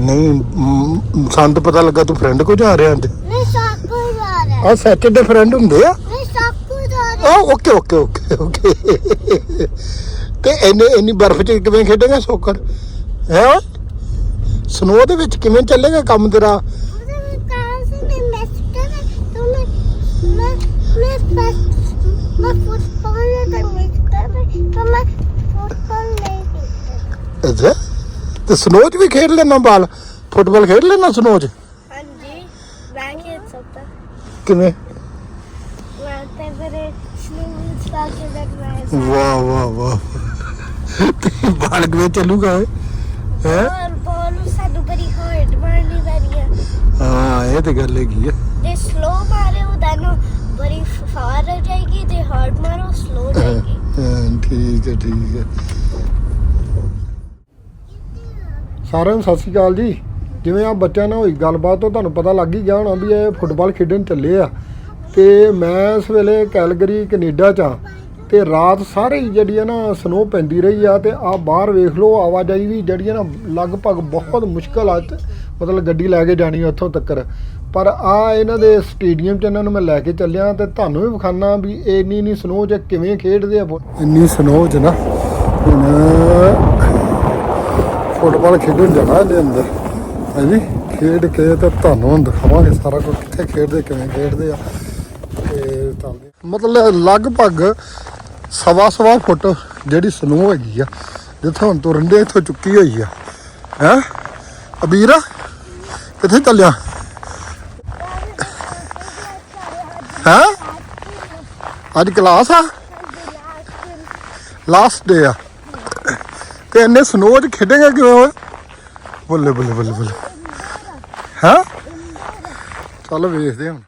ਨਹੀਂ ਮ, ਸਾਨੂੰ ਤਾਂ ਪਤਾ ਲੱਗਾ ਤੂੰ ਫਰੈਂਡ ਕੋ ਜਾ ਰਿਹਾ ਅੱਜ ਨਹੀਂ ਸਭ ਆ ਰਿਹਾ। ਆ ਸੈਟਰਡੇ ਫਰੈਂਡ ਹੁੰਦੇ ਆ। ਨਹੀਂ ਸਭ ਆ ਰਿਹਾ। ਆ ਓਕੇ ਓਕੇ ਓਕੇ ਓਕੇ ਤੇ ਇੰਨੇ ਇੰਨੀ ਬਰਫ਼ ਚ ਕਿਵੇਂ ਖੇਡੇਗਾ ਸੋਕਰ ਹੈ? ਸਨੋ ਦੇ ਵਿੱਚ ਕਿਵੇਂ ਚੱਲੇਗਾ ਕੰਮ ਤੇਰਾ? ਉਹਦੇ ਵਿੱਚ ਕਾਰ ਸੀ ਮੈਂ ਮੈਸਟਰ तो मैं ਤੇ ਸਨੋ 'ਚ ਵੀ ਖੇਡ ਲੈਣਾ ਬਾਲ? ਫੁੱਟਬਾਲ ਖੇਡ ਲੈਣਾ ਸਨੋ 'ਚ ਹਾਂਜੀ ਮੈਂ ਖੇਡ ਕਿਵੇਂ? ਵਾਹ ਵਾਹ ਵਾਹ। ਬਾਲ ਕਿਵੇਂ ਚੱਲੂਗਾ ਹੈ? ਔਰ ਬਾਲ ਨੂੰ ਸਾਨੂੰ ਬੜੀ ਹਾਰਡ ਮਾਰਨੀ ਪੈਣੀ ਹੈ ਹਾਂ ਇਹ ਤੇ ਗੱਲ ਹੈਗੀ ਹੈ ਜੇ ਸਲੋ ਮਾਰੇ ਉਹਦਾ ਨੂੰ ਬੜੀ ਠੀਕ ਹੈ। ਸਾਰਿਆਂ ਨੂੰ ਸਤਿ ਸ਼੍ਰੀ ਅਕਾਲ ਜੀ। ਜਿਵੇਂ ਆ ਬੱਚਿਆਂ ਨਾਲ ਹੋਈ ਗੱਲਬਾਤ ਤੋਂ ਤੁਹਾਨੂੰ ਪਤਾ ਲੱਗ ਹੀ ਗਿਆ ਹੋਣਾ ਵੀ ਇਹ ਫੁੱਟਬਾਲ ਖੇਡਣ ਚੱਲੇ ਆ। ਤੇ ਮੈਂ ਇਸ ਵੇਲੇ ਕੈਲਗਰੀ, ਕੈਨੇਡਾ ਚ ਆ ਤੇ ਰਾਤ ਸਾਰੇ ਹੀ ਜਿਹੜੀ ਆ ਨਾ ਸਨੋ ਪੈਂਦੀ ਰਹੀ ਆ ਤੇ ਆ ਬਾਹਰ ਵੇਖ ਲਓ, ਆਵਾਜਾਈ ਵੀ ਜਿਹੜੀ ਆ ਨਾ ਲਗਭਗ ਬਹੁਤ ਮੁਸ਼ਕਲ ਆ ਮਤਲਬ ਗੱਡੀ ਲੈ ਕੇ ਜਾਣੀ ਆ ਉੱਥੋਂ ਤੱਕਰ। ਪਰ ਆ ਇਹਨਾਂ ਦੇ ਸਟੇਡੀਅਮ 'ਚ ਇਹਨਾਂ ਨੂੰ ਮੈਂ ਲੈ ਕੇ ਚੱਲਿਆ ਤੇ ਤੁਹਾਨੂੰ ਵੀ ਵਿਖਾਣਾ ਵੀ ਇੰਨੀ ਇੰਨੀ ਸਨੋ 'ਚ ਕਿਵੇਂ ਖੇਡਦੇ ਆ ਇੰਨੀ ਸਨੋ 'ਚ ਨਾ ਹੁਣ ਫੁੱਟਬਾਲ ਖੇਡਣ ਜਾਣਾ ਇਹਦੇ ਅੰਦਰ। ਹਾਂਜੀ ਖੇਡ ਕੇ ਤੇ ਤੁਹਾਨੂੰ ਦਿਖਾਵਾਂਗੇ ਸਾਰਾ ਕੁਝ, ਕਿੱਥੇ ਖੇਡਦੇ, ਕਿਵੇਂ ਖੇਡਦੇ ਆ। ਤੇ ਚੱਲਦੇ ਮਤਲਬ ਲਗਭਗ ਸਵਾ ਸਵਾ ਫੁੱਟ ਜਿਹੜੀ ਸਨੋ ਹੈਗੀ ਆ, ਜਿੱਥੇ ਹੁਣ ਤੁਰਨ ਦੇ ਇੱਥੋਂ ਚੁੱਕੀ ਹੋਈ ਆ। ਹੈ? ਅਬੀਰ, ਕਿੱਥੇ ਚੱਲਿਆ? ਹੈ? ਅੱਜ ਕਲਾਸ ਆ? ਲਾਸਟ ਡੇ ਆ। ਤੇ ਇੰਨੇ ਸਨੋ ਚ ਖੇਡੇਗਾ ਕਿਵੇਂ ਓਏ? ਬੱਲੇ ਬੱਲੇ ਬੱਲੇ ਬੱਲੇ। ਹਾਂ? ਚੱਲ ਵੇਖਦੇ ਹਾਂ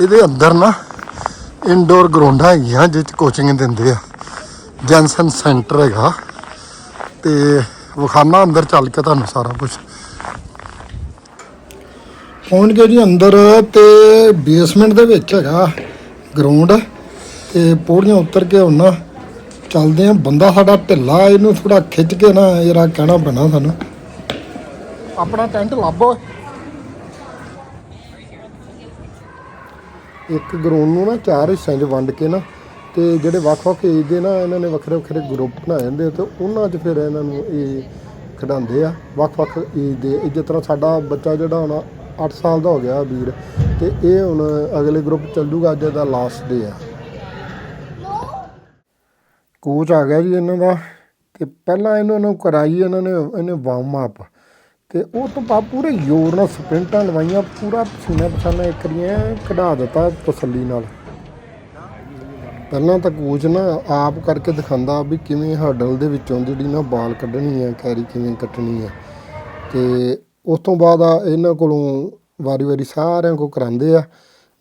ਇਹਦੇ ਅੰਦਰ ਨਾ ਇਨਡੋਰ ਗਰਾਊਂਡਾਂ ਹੈਗੀਆਂ ਜਿਹ ਕੋਚਿੰਗ ਦਿੰਦੇ ਆ। ਜੈਨਸਨ ਸੈਂਟਰ ਹੈਗਾ। ਤੇ ਵਿਖਾਣਾ ਅੰਦਰ ਚੱਲ ਕੇ ਤੁਹਾਨੂੰ ਸਾਰਾ ਕੁਝ ਪਹੁੰਚ ਗਏ ਜੀ ਅੰਦਰ ਤੇ ਬੇਸਮੈਂਟ ਦੇ ਵਿੱਚ ਹੈਗਾ ਗਰਾਊਂਡ ਤੇ ਪੌੜੀਆਂ ਉਤਰ ਕੇ ਹੁਣ ਨਾ ਚੱਲਦੇ ਆ। ਬੰਦਾ ਸਾਡਾ ਢਿੱਲਾ ਇਹਨੂੰ ਥੋੜਾ ਖਿੱਚ ਕੇ ਨਾ ਜਰਾ ਕਹਿਣਾ ਪੈਣਾ ਸਾਨੂੰ। ਆਪਣਾ ਟੈਂਟ ਲੱਭੋ ਇੱਕ ਗਰਾਊਂਡ ਨੂੰ ਨਾ ਚਾਰ ਹਿੱਸਿਆਂ 'ਚ ਵੰਡ ਕੇ ਨਾ ਤੇ ਜਿਹੜੇ ਵੱਖ-ਵੱਖ ਏਜ ਦੇ ਨਾ ਇਹਨਾਂ ਨੇ ਵੱਖਰੇ ਵੱਖਰੇ ਗਰੁੱਪ ਬਣਾਏ ਹੁੰਦੇ ਤੇ ਉਹਨਾਂ 'ਚ ਫਿਰ ਇਹਨਾਂ ਨੂੰ ਇਹ ਖਿਡਾਉਂਦੇ ਆ। ਵੱਖ-ਵੱਖ ਏਜ ਦੇ ਜਿਸ ਤਰ੍ਹਾਂ ਸਾਡਾ ਬੱਚਾ ਜਿਹੜਾ ਹੁਣ 8 ਸਾਲ ਦਾ ਹੋ ਗਿਆ ਵੀਰ ਤੇ ਇਹ ਹੁਣ ਅਗਲੇ ਗਰੁੱਪ ਚੱਲੂਗਾ ਅੱਜ ਦਾ ਲਾਸਟ ਡੇ ਆ। ਕੋਚ ਆ ਗਿਆ ਜੀ ਇਹਨਾਂ ਦਾ ਤੇ ਪਹਿਲਾਂ ਇਹਨਾਂ ਨੂੰ ਕਰਾਈ ਇਹਨਾਂ ਨੇ, ਇਹਨੇ ਵਾਰਮ ਅਪ ਤੇ ਉਹ ਤੋਂ ਬਾਅਦ ਪੂਰੇ ਜ਼ੋਰ ਨਾਲ ਸਪ੍ਰਿੰਟਾਂ ਲਵਾਈਆਂ, ਪੂਰਾ ਪਸੀਨਾ ਪਸਾਨਾ ਇੱਕ ਰੀਆਂ ਕਢਾ ਦਿੱਤਾ ਤਸੱਲੀ ਨਾਲ। ਪਹਿਲਾਂ ਤਾਂ ਕੋਚ ਨਾ ਆਪ ਕਰਕੇ ਦਿਖਾਉਂਦਾ ਵੀ ਕਿਵੇਂ ਹਰਡਲ ਦੇ ਵਿੱਚੋਂ ਜਿਹੜੀ ਨਾ ਬਾਲ ਕੱਢਣੀ ਹੈ ਕੈਰੀ ਕਿਵੇਂ ਕੱਟਣੀ ਹੈ ਤੇ ਉਸ ਤੋਂ ਬਾਅਦ ਆ ਇਹਨਾਂ ਕੋਲੋਂ ਵਾਰੀ-ਵਾਰੀ ਸਾਰਿਆਂ ਕੋ ਕਰਾਉਂਦੇ ਆ।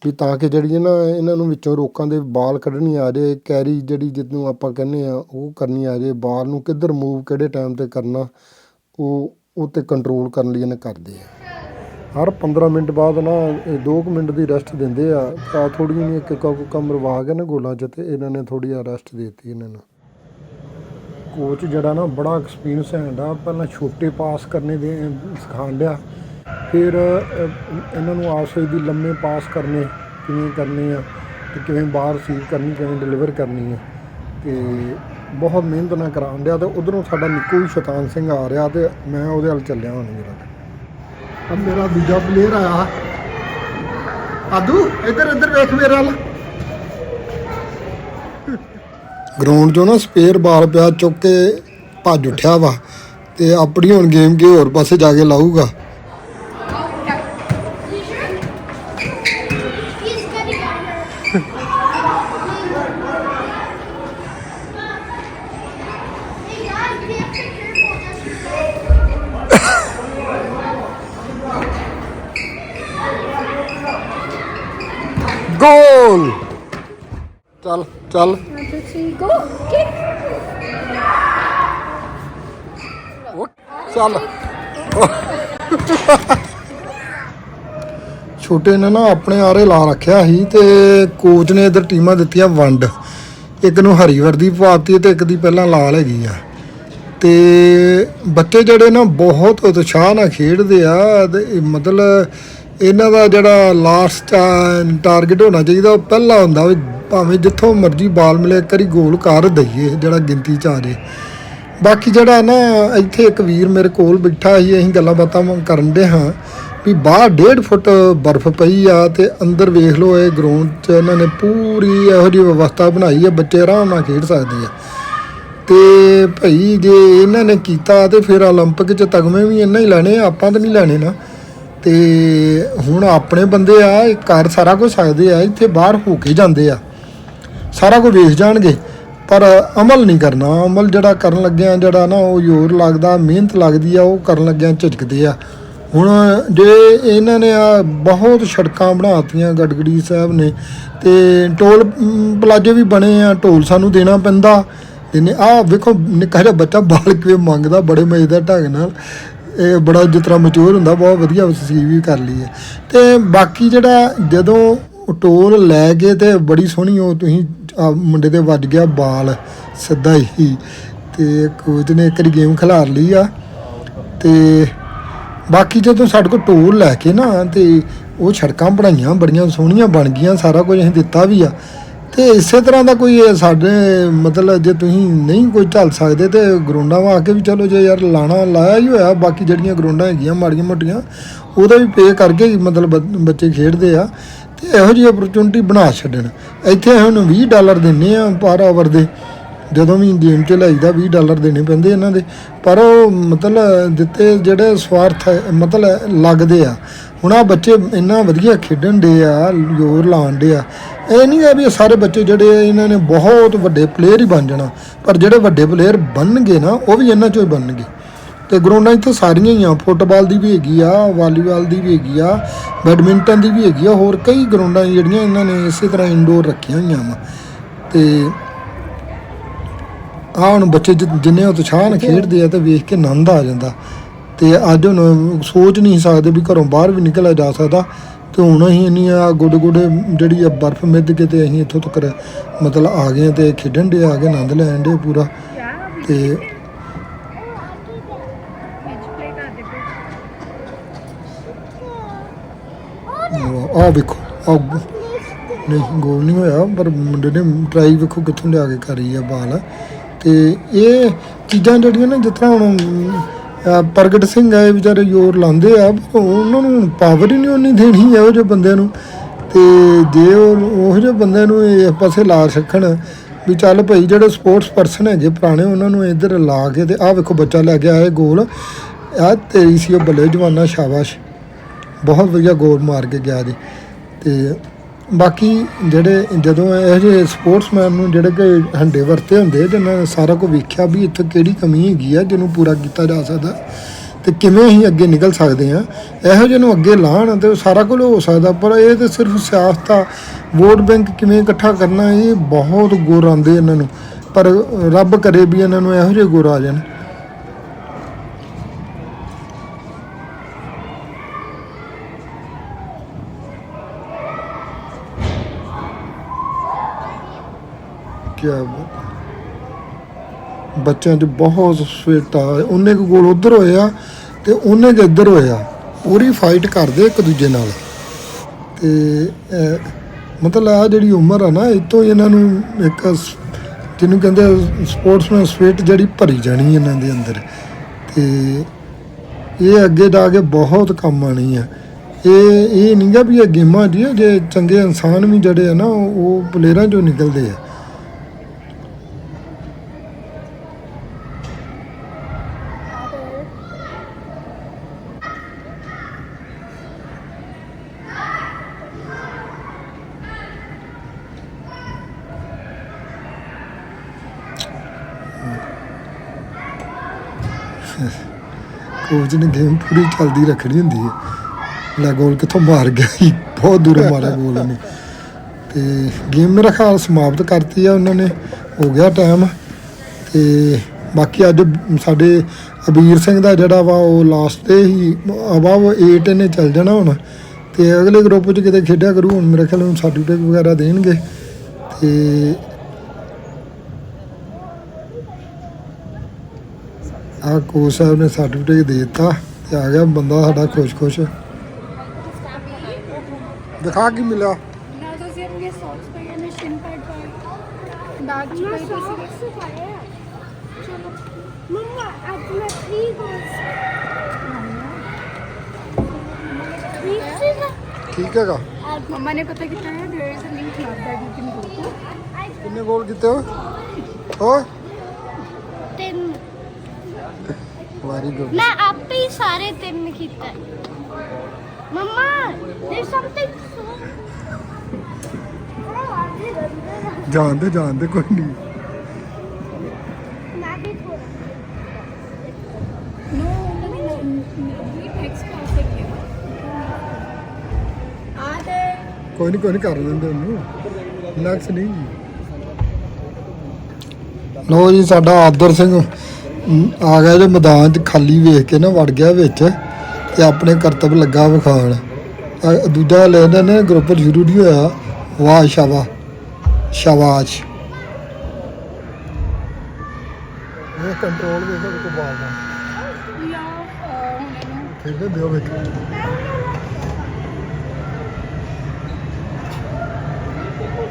ਵੀ ਤਾਂ ਕਿ ਜਿਹੜੀ ਨਾ ਇਹਨਾਂ ਨੂੰ ਵਿੱਚੋਂ ਰੋਕਾਂ ਦੇ ਬਾਲ ਕੱਢਣੀ ਆ ਜੇ, ਕੈਰੀ ਜਿਹੜੀ ਜਿਹਨੂੰ ਆਪਾਂ ਕਹਿੰਦੇ ਆ, ਉਹ ਕਰਨੀ ਆ ਜੇ, ਬਾਲ ਨੂੰ ਕਿੱਧਰ ਮੂਵ ਕਿਹੜੇ ਟਾਈਮ ਤੇ ਕਰਨਾ, ਉਹ ਉਹ ਤੇ ਕੰਟਰੋਲ ਕਰਨ ਲਈ ਇਹਨੇ ਕਰਦੇ ਆ। ਹਰ 15 ਮਿੰਟ ਬਾਅਦ ਨਾ 2 ਮਿੰਟ ਦੀ ਰੈਸਟ ਦਿੰਦੇ ਆ, ਤਾਂ ਥੋੜੀ ਜਿਹੀ ਇੱਕ ਇੱਕ ਕਮ ਕੇ ਨਾ ਗੋਲਾਂ 'ਚ ਤੇ ਇਹਨਾਂ ਨੇ ਥੋੜੀ ਆ ਰੈਸਟ ਦਿੱਤੀ ਇਹਨਾਂ ਨੂੰ। ਕੋਚ ਜਿਹੜਾ ਨਾ ਬੜਾ ਐਕਸਪੀਰੀਅੰਸ ਹੈਂਡ ਆ ਪਹਿਲਾਂ ਛੋਟੇ ਪਾਸ ਕਰਨੇ ਦੇ, ਸਿਖਾਉਣ ਲਿਆ ਫਿਰ ਇਹਨਾਂ ਨੂੰ ਆਸ ਹੋਈ ਵੀ ਲੰਮੇ ਪਾਸ ਕਰਨੇ, ਕਿਵੇਂ ਕਰਨੇ ਆ ਤੇ ਕਿਵੇਂ ਬਾਹਰ ਰਿਸੀਵ ਕਰਨੀ, ਕਿਵੇਂ ਡਿਲੀਵਰ ਕਰਨੀ ਆ। ਤੇ ਬਹੁਤ ਮਿਹਨਤ ਨਾਲ ਕਰਾਉਣ ਡਿਆ ਤੇ ਉਧਰੋਂ ਸਾਡਾ ਨਿੱਕੂ ਵੀ ਸ਼ੈਤਾਨ ਸਿੰਘ ਆ ਰਿਹਾ ਤੇ ਮੈਂ ਉਹਦੇ ਵੱਲ ਚੱਲਿਆ ਹੁਣ ਜਰਾ ਅਬ ਮੇਰਾ ਦੂਜਾ ਪਲੇਅਰ ਆਇਆ ਆਦੂ, ਇੱਧਰ ਇੱਧਰ ਵੇਖ ਮੇਰੇ ਵੱਲ। ਗਰਾਊਂਡ 'ਚੋਂ ਨਾ ਸਪੇਅਰ ਬਾਲ ਪਿਆ, ਚੁੱਕ ਕੇ ਭੱਜ ਉੱਠਿਆ ਵਾ ਤੇ ਆਪਣੀ ਹੁਣ ਗੇਮ ਕੇ ਹੋਰ ਪਾਸੇ ਜਾ ਕੇ ਲਾਊਗਾ। ਗੋਲ। ਚੱਲ ਚੱਲ। ਤੁਸੀਂ ਗੋ ਕਿਕ ਉਹ ਚੱਲ। ਛੋਟੇ ਨੇ ਨਾ ਆਪਣੇ ਆਰੇ ਲਾ ਰੱਖਿਆ ਸੀ ਤੇ ਕੋਚ ਨੇ ਇਧਰ ਟੀਮਾਂ ਦਿੱਤੀਆਂ ਵੰਡ। ਇੱਕ ਨੂੰ ਹਰੀ ਵਰਦੀ ਪਾਤੀ ਤੇ ਇੱਕ ਦੀ ਪਹਿਲਾਂ ਲਾਲ ਹੈਗੀ ਆ। ਤੇ ਬੱਚੇ ਜਿਹੜੇ ਨਾ ਬਹੁਤ ਉਤਸ਼ਾਹ ਨਾਲ ਖੇਡਦੇ ਆ ਤੇ ਇਹ ਮਤਲਬ ਇਹਨਾਂ ਦਾ ਜਿਹੜਾ ਲਾਸਟ ਟਾਰਗੇਟ ਹੋਣਾ ਚਾਹੀਦਾ ਉਹ ਪਹਿਲਾ ਹੁੰਦਾ ਵੀ ਭਾਵੇਂ ਜਿੱਥੋਂ ਮਰਜ਼ੀ ਬਾਲ ਮਿਲੇ ਇੱਕ ਵਾਰੀ ਗੋਲ ਕਰ ਦਈਏ ਜਿਹੜਾ ਗਿਣਤੀ ਚ ਆ ਜੇ ਬਾਕੀ ਜਿਹੜਾ ਨਾ ਇੱਥੇ ਇੱਕ ਵੀਰ ਮੇਰੇ ਕੋਲ ਬੈਠਾ ਸੀ ਅਸੀਂ ਗੱਲਾਂ ਬਾਤਾਂ ਕਰਨ ਦੇ ਹਾਂ ਵੀ ਬਾਹਰ 1.5 ਫੁੱਟ ਬਰਫ਼ ਪਈ ਆ ਤੇ ਅੰਦਰ ਵੇਖ ਲਓ ਇਹ ਗਰਾਊਂਡ 'ਚ ਇਹਨਾਂ ਨੇ ਪੂਰੀ ਇਹੋ ਜਿਹੀ ਵਿਵਸਥਾ ਬਣਾਈ ਆ ਬੱਚੇ ਆਰਾਮ ਨਾਲ ਖੇਡ ਸਕਦੇ ਆ ਤੇ ਭਈ ਜੇ ਇਹਨਾਂ ਨੇ ਕੀਤਾ ਤੇ ਫਿਰ 올림픽 'ਚ ਤਗਮੇ ਵੀ ਇਹਨਾਂ ਹੀ ਲੈਣੇ ਆ, ਆਪਾਂ ਤਾਂ ਨਹੀਂ ਲੈਣੇ ਨਾ ਤੇ ਹੁਣ ਆਪਣੇ ਬੰਦੇ ਆ, ਇਹ ਕਰ ਸਾਰਾ ਕੁਝ ਸਕਦੇ ਆ, ਇੱਥੇ ਬਾਹਰ ਹੋ ਕੇ ਜਾਂਦੇ ਆ। ਸਾਰਾ ਕੁਝ ਵੇਖ ਜਾਣਗੇ, ਪਰ ਅਮਲ ਨਹੀਂ ਕਰਨਾ। ਅਮਲ ਜਿਹੜਾ ਕਰਨ ਲੱਗਿਆ, ਜਿਹੜਾ ਨਾ ਉਹ ਜ਼ੋਰ ਲੱਗਦਾ, ਮਿਹਨਤ ਲੱਗਦੀ ਆ, ਉਹ ਕਰਨ ਲੱਗਿਆ ਝਿਜਕਦੇ ਆ। ਹੁਣ ਜੇ ਇਹਨਾਂ ਨੇ ਆ ਬਹੁਤ ਸੜਕਾਂ ਬਣਾਤੀਆਂ ਗੜਗੜੀ ਸਾਹਿਬ ਨੇ, ਤੇ ਟੋਲ ਪਲਾਜ਼ੇ ਵੀ ਬਣੇ ਆ, ਢੋਲ ਸਾਨੂੰ ਦੇਣਾ ਪੈਂਦਾ। ਦਿਨੇ ਆ ਵੇਖੋ, ਨਿੱਕਾ ਜਿਹਾ ਬੱਚਾ ਬਾਲ ਕਿਵੇਂ ਮੰਗਦਾ ਬੜੇ ਮਜ਼ੇਦਾਰ ਢੰਗ ਨਾਲ। ਇਹ ਬੜਾ ਜਿਸ ਤਰ੍ਹਾਂ ਮਚੂਰ ਹੁੰਦਾ, ਬਹੁਤ ਵਧੀਆ ਤਸਵੀਰ ਵੀ ਕਰ ਲਈ ਹੈ। ਤੇ ਬਾਕੀ ਜਿਹੜਾ ਜਦੋਂ ਟੋਲ ਲੈ ਕੇ ਤੇ ਬੜੀ ਸੋਹਣੀ ਉਹ ਤੁਸੀਂ ਮੁੰਡੇ ਦੇ ਵੱਜ ਗਿਆ ਬਾਲ ਸਿੱਧਾ ਹੀ। ਤੇ ਕੋਚ ਨੇ ਇੱਕ ਗੇਮ ਖਿਲਾਰ ਲਈ ਆ। ਤੇ ਬਾਕੀ ਜਦੋਂ ਸਾਡੇ ਕੋਲ ਟੋਲ ਲੈ ਕੇ ਨਾ, ਤੇ ਉਹ ਸੜਕਾਂ ਬਣਾਈਆਂ, ਬੜੀਆਂ ਸੋਹਣੀਆਂ ਬਣ ਗਈਆਂ, ਸਾਰਾ ਕੁਝ ਅਸੀਂ ਦਿੱਤਾ ਵੀ ਆ। ਤੇ ਇਸੇ ਤਰ੍ਹਾਂ ਦਾ ਕੋਈ ਸਾਡੇ, ਮਤਲਬ ਜੇ ਤੁਸੀਂ ਨਹੀਂ ਕੋਈ ਝੱਲ ਸਕਦੇ ਤੇ ਗਰਾਊਂਡਾਂ ਵਾ ਕੇ ਵੀ ਚਲੋ ਜੇ ਯਾਰ ਲਾਣਾ ਲਾਇਆ ਹੀ ਹੋਇਆ, ਬਾਕੀ ਜਿਹੜੀਆਂ ਗਰਾਊਂਡਾਂ ਹੈਗੀਆਂ, ਮਾੜੀਆਂ ਮੋਟੀਆਂ, ਉਹਦਾ ਵੀ ਪੇ ਕਰਕੇ ਹੀ ਮਤਲਬ ਬ- ਬੱਚੇ ਖੇਡਦੇ ਆ, ਤੇ ਇਹੋ ਜਿਹੀ ਓਪਰਚੁਨਿਟੀ ਬਣਾ ਛੱਡਣ। ਇੱਥੇ ਹੁਣ 20 ਡਾਲਰ ਦਿੰਨੇ ਆ ਪਰ ਆਵਰ ਦੇ, ਜਦੋਂ ਵੀ ਗੇਮ 'ਚ ਲਾਈਦਾ 20 ਡਾਲਰ ਦੇਣੇ ਪੈਂਦੇ ਇਹਨਾਂ ਦੇ, ਪਰ ਉਹ ਮਤਲਬ ਦਿੱਤੇ ਜਿਹੜੇ ਸਵਾਰਥ, ਮਤਲਬ ਲੱਗਦੇ ਆ। ਹੁਣ ਆ ਬੱਚੇ ਇੰਨਾ ਵਧੀਆ ਖੇਡਣ ਦੇ ਆ, ਜ਼ੋਰ ਲਾਉਣ ਦੇ ਆ ਇਹ ਨਹੀਂ ਹੈ ਵੀ ਸਾਰੇ ਬੱਚੇ ਜਿਹੜੇ ਇਹਨਾਂ ਨੇ ਬਹੁਤ ਵੱਡੇ ਪਲੇਅਰ ਹੀ ਬਣ ਜਾਣਾ। ਪਰ ਜਿਹੜੇ ਵੱਡੇ ਪਲੇਅਰ ਬਣਨਗੇ ਨਾ, ਉਹ ਵੀ ਇਹਨਾਂ ਚੋਂ ਹੀ ਬਣਨਗੇ। ਤੇ ਗਰਾਊਂਡਾਂ ਇੱਥੇ ਸਾਰੀਆਂ ਹੀ ਆ, ਫੁੱਟਬਾਲ ਦੀ ਵੀ ਹੈਗੀ ਆ, ਵਾਲੀਬਾਲ ਦੀ ਵੀ ਹੈਗੀ ਆ, ਬੈਡਮਿੰਟਨ ਦੀ ਵੀ ਹੈਗੀ ਆ, ਹੋਰ ਕਈ ਗਰਾਊਂਡਾਂ ਜਿਹੜੀਆਂ ਇਹਨਾਂ ਨੇ ਇਸੇ ਤਰ੍ਹਾਂ ਇਨਡੋਰ ਰੱਖੀਆਂ ਹੋਈਆਂ ਵਾ। ਤੇ ਆ ਹੁਣ ਬੱਚੇ ਜਿੰਨੇ ਉਤਸ਼ਾਹ ਨਾਲ ਖੇਡਦੇ ਆ ਤੇ ਵੇਖ ਕੇ ਆਨੰਦ ਆ ਜਾਂਦਾ। ਤੇ ਅੱਜ ਹੁਣ ਸੋਚ ਨਹੀਂ ਸਕਦੇ ਵੀ ਘਰੋਂ ਬਾਹਰ ਵੀ ਨਿਕਲਿਆ ਜਾ ਸਕਦਾ। ਤੇ ਹੁਣ ਅਸੀਂ ਇੰਨੀ ਆ ਗੁੱਡ ਗੁੱਡ ਜਿਹੜੀ ਆ ਬਰਫ਼ ਮਿੱਧ ਕੇ ਤੇ ਅਸੀਂ ਇੱਥੋਂ ਤੱਕ ਮਤਲਬ ਆ ਗਏ ਤੇ ਖੇਡਣ ਦੇ ਆ ਕੇ ਆਨੰਦ ਲੈਣ ਦੇ ਪੂਰਾ। ਤੇ ਆ ਵੇਖੋ, ਆ ਨਹੀਂ ਗੋਲ ਨਹੀਂ ਹੋਇਆ, ਪਰ ਮੁੰਡੇ ਨੇ ਟਰਾਈ ਵੇਖੋ ਕਿੱਥੋਂ ਲਿਆ ਕੇ ਕਰੀ ਆ ਬਾਲ। ਤੇ ਇਹ ਚੀਜ਼ਾਂ ਜਿਹੜੀਆਂ ਨਾ ਜਿਸ ਤਰ੍ਹਾਂ ਹੁਣ ਪ੍ਰਗਟ ਸਿੰਘ ਆਏ ਵਿਚਾਰੇ ਜ਼ੋਰ ਲਾਉਂਦੇ ਆ, ਪਰ ਉਹਨਾਂ ਨੂੰ ਪਾਵਰ ਹੀ ਨਹੀਂ ਉਨੀ ਦੇਣੀ ਇਹੋ ਜਿਹੇ ਬੰਦਿਆਂ ਨੂੰ। ਤੇ ਜੇ ਉਹ ਜਿਹੇ ਬੰਦਿਆਂ ਨੂੰ ਇਸ ਪਾਸੇ ਲਾ ਸਕਣ ਵੀ ਚੱਲ ਭਾਈ ਜਿਹੜੇ ਸਪੋਰਟਸ ਪਰਸਨ ਹੈਗੇ ਪੁਰਾਣੇ, ਉਹਨਾਂ ਨੂੰ ਇੱਧਰ ਲਾ ਕੇ ਤੇ ਆਹ ਵੇਖੋ ਬੱਚਾ ਲੈ ਕੇ ਇਹ ਗੋਲ ਆ ਤੇਰੀ ਸੀ ਉਹ ਬੱਲੇ ਜਵਾਨਾ ਸ਼ਾਬਾਸ਼। ਬਹੁਤ ਵਧੀਆ ਗੋਲ ਮਾਰ ਕੇ ਗਿਆ ਜੀ। ਤੇ ਬਾਕੀ ਜਿਹੜੇ ਜਦੋਂ ਇਹੋ ਜਿਹੇ ਸਪੋਰਟਸਮੈਨ ਨੂੰ ਜਿਹੜੇ ਕਿ ਹੰਡੇ ਵਰਤੇ ਹੁੰਦੇ ਜਿਨ੍ਹਾਂ ਨੇ ਸਾਰਾ ਕੁਝ ਵੇਖਿਆ ਵੀ ਇੱਥੇ ਕਿਹੜੀ ਕਮੀ ਹੈਗੀ ਆ ਜਿਹਨੂੰ ਪੂਰਾ ਕੀਤਾ ਜਾ ਸਕਦਾ, ਤੇ ਕਿਵੇਂ ਅਸੀਂ ਅੱਗੇ ਨਿਕਲ ਸਕਦੇ ਆ ਇਹੋ ਜਿਹੇ ਨੂੰ ਅੱਗੇ ਲਾਣ ਤੇ ਸਾਰਾ ਕੁਝ ਹੋ ਸਕਦਾ, ਪਰ ਇਹ ਤੇ ਸਿਰਫ ਸਿਆਸਤ ਆ। ਵੋਟ ਬੈਂਕ ਕਿਵੇਂ ਇਕੱਠਾ ਕਰਨਾ, ਇਹ ਬਹੁਤ ਗੁਰ ਆਉਂਦੇ ਇਹਨਾਂ ਨੂੰ। ਪਰ ਰੱਬ ਕਰੇ ਵੀ ਇਹਨਾਂ ਨੂੰ ਇਹੋ ਜਿਹੇ ਗੁਰ ਆ ਜਾਣ। ਕਿਆ ਬਾਤ ਬੱਚਿਆਂ 'ਚ ਬਹੁਤ ਸਵੇਟਾ ਉਹਨੇ ਕੁ ਗੋਲ ਉਧਰ ਹੋਇਆ ਤੇ ਉਹਨੇ ਕੁ ਇੱਧਰ ਹੋਇਆ। ਪੂਰੀ ਫਾਈਟ ਕਰਦੇ ਇੱਕ ਦੂਜੇ ਨਾਲ। ਤੇ ਮਤਲਬ ਆ ਜਿਹੜੀ ਉਮਰ ਆ ਨਾ ਇਤੋਂ ਇਹਨਾਂ ਨੂੰ ਇੱਕ ਜਿਹਨੂੰ ਕਹਿੰਦੇ ਸਪੋਰਟਸਮੈਨ ਸਪਿਰਿਟ ਜਿਹੜੀ ਭਰੀ ਜਾਣੀ ਇਹਨਾਂ ਦੇ ਅੰਦਰ। ਤੇ ਇਹ ਅੱਗੇ ਜਾ ਕੇ ਬਹੁਤ ਕੰਮ ਆਣੀ ਆ। ਇਹ ਇਹ ਨਹੀਂਗਾ ਵੀ ਇਹ ਗੇਮਾਂ ਜੀ ਜੇ ਚੰਗੇ ਇਨਸਾਨ ਵੀ ਜਿਹੜੇ ਆ ਨਾ, ਉਹ ਉਹ ਪਲੇਅਰਾਂ ਚੋਂ ਨਿਕਲਦੇ ਆ। ਕੋਚ ਨੇ ਗੇਮ ਪੂਰੀ ਚੱਲਦੀ ਰੱਖਣੀ ਹੁੰਦੀ ਹੈ। ਲੈ ਗੋਲ ਕਿੱਥੋਂ ਮਾਰ ਗਿਆ ਸੀ ਬਹੁਤ ਦੂਰੋਂ ਮਾਰਿਆ ਗੋਲ ਉਹਨੇ। ਤੇ ਗੇਮ ਮੇਰਾ ਖਿਆਲ ਸਮਾਪਤ ਕਰਤੀ ਆ ਉਹਨਾਂ ਨੇ, ਹੋ ਗਿਆ ਟਾਈਮ ਤੇ ਬਾਕੀ ਅੱਜ ਸਾਡੇ ਅਬੀਰ ਸਿੰਘ ਦਾ ਜਿਹੜਾ ਵਾ ਉਹ ਲਾਸਟ ਤੇ ਹੀ ਅਬਾਵ 8 ਨੇ ਚੱਲ ਜਾਣਾ ਹੁਣ। ਤੇ ਅਗਲੇ ਗਰੁੱਪ 'ਚ ਕਿਤੇ ਖੇਡਿਆ ਕਰੂ, ਹੁਣ ਮੇਰੇ ਖਿਆਲ ਨੂੰ ਸਰਟੀਫਿਕੇਟ ਵਗੈਰਾ ਦੇਣਗੇ। ਤੇ ਆ ਕੋਚ ਸਾਹਿਬ ਨੇ ਸਰਟੀਫਿਕੇਟ ਦੇ ਦਿੱਤਾ ਤੇ ਆ ਗਿਆ ਬੰਦਾ ਸਾਡਾ ਖੁਸ਼-ਖੁਸ਼ ਦਿਖਾ ਕੀ ਮਿਲਿਆ ਨਾ ਤੁਸੀਂ ਆਪਣੇ ਸੌਕਸ ਪਏ ਨੇ ਸ਼ਿਨ ਪੈਡ ਪਾਏ ਬੈਗ ਚ ਮੈਂ ਪਏ ਤੁਸੀਂ ਸੌਕਸ ਪਾਏ ਆ ਚਲੋ ਮੰਮਾ ਅੱਜ ਮੈਂ ਫ੍ਰੀ ਗੋਸ ਫ੍ਰੀ ਸੀ ਠੀਕ ਹੈਗਾ ਮੰਮਾ ਨੇ ਪਤਾ ਕੀਤਾ ਹੈ there is a new club that you can go to ਕਿੰਨੇ ਗੋਲ ਕੀਤੇ ਓਏ ਓਏ ਵਾਰੀ ਗੁੱਡ ਮੈਂ ਆਪੇ ਹੀ ਸਾਰੇ ਤਿੰਨ ਕੀਤਾ। ਮਮਾ ਦੇਰ ਸਮਥਿੰਗ ਸੋ ਜਾਣਦੇ ਜਾਣਦੇ ਕੋਈ ਨਹੀਂ। ਕੋਈ ਨਹੀਂ ਕੋਈ ਨਹੀਂ ਕਰ ਲੈਂਦੇ ਉਹਨੂੰ। ਨਕਸ ਨਹੀਂ। ਲੋ ਜੀ ਸਾਡਾ ਆਦਰ ਸਿੰਘ ਆ ਗਿਆ ਜੋ ਮੈਦਾਨ 'ਚ ਖਾਲੀ ਵੇਖ ਕੇ ਨਾ ਵੜ ਗਿਆ ਵਿੱਚ ਤੇ ਆਪਣੇ ਕਰਤੱਵ ਲੱਗਾ ਵਿਖਾਣ ਦੂਜਾ ਲੈਂਦਾ ਨੇ ਗਰੁੱਪ ਜ਼ਰੂਰੀ ਹੋਇਆ। ਵਾਹ ਸ਼ਾਬਾ ਸ਼ਾਬਾਸ਼।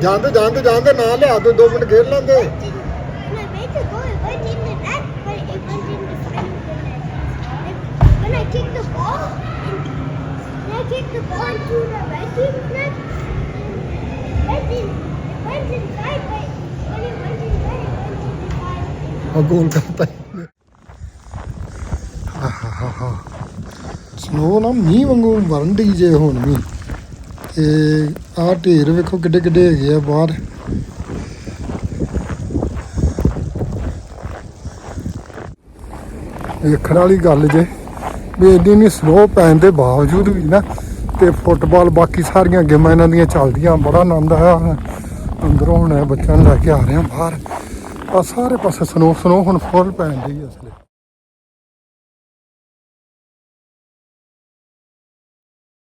ਜਾਂਦੇ ਜਾਂਦੇ ਜਾਂਦੇ ਨਾ ਲਿਆ ਦੋ ਦੋ ਮਿੰਟ ਖੇਡ ਲੈਂਦੇ ਆ ਗੋਲ ਕਰਤਾ ਸਨੋ ਨਾ, ਮੀਂਹ ਵਾਂਗੂ ਵਰਨ ਡਈ ਜੇ ਹੁਣ ਵੀ। ਤੇ ਆਹ ਢੇਰ ਵੇਖੋ ਕਿੱਡੇ ਕਿੱਡੇ ਹੈਗੇ ਆ ਬਾਹਰ। ਵੇਖਣ ਵਾਲੀ ਗੱਲ ਜੇ, ਵੀ ਇੰਨੀ ਨਹੀਂ ਸਨੋ ਪੈਣ ਦੇ ਬਾਵਜੂਦ ਵੀ ਨਾ ਤੇ ਫੁੱਟਬਾਲ ਬਾਕੀ ਸਾਰੀਆਂ ਗੇਮਾਂ ਇਹਨਾਂ ਦੀਆਂ ਚੱਲਦੀਆਂ, ਬੜਾ ਆਨੰਦ ਆਇਆ। ਅੰਦਰੋਂ ਹੁਣ ਬੱਚਿਆਂ ਨੂੰ ਲੈ ਕੇ ਆ ਰਹੇ ਆ ਬਾਹਰ। ਆ ਸਾਰੇ ਪਾਸੇ ਸਨੋ ਸਨੋ ਹੁਣ ਫੁੱਲ ਪੈਣ ਦੀ ਅਸਲੇ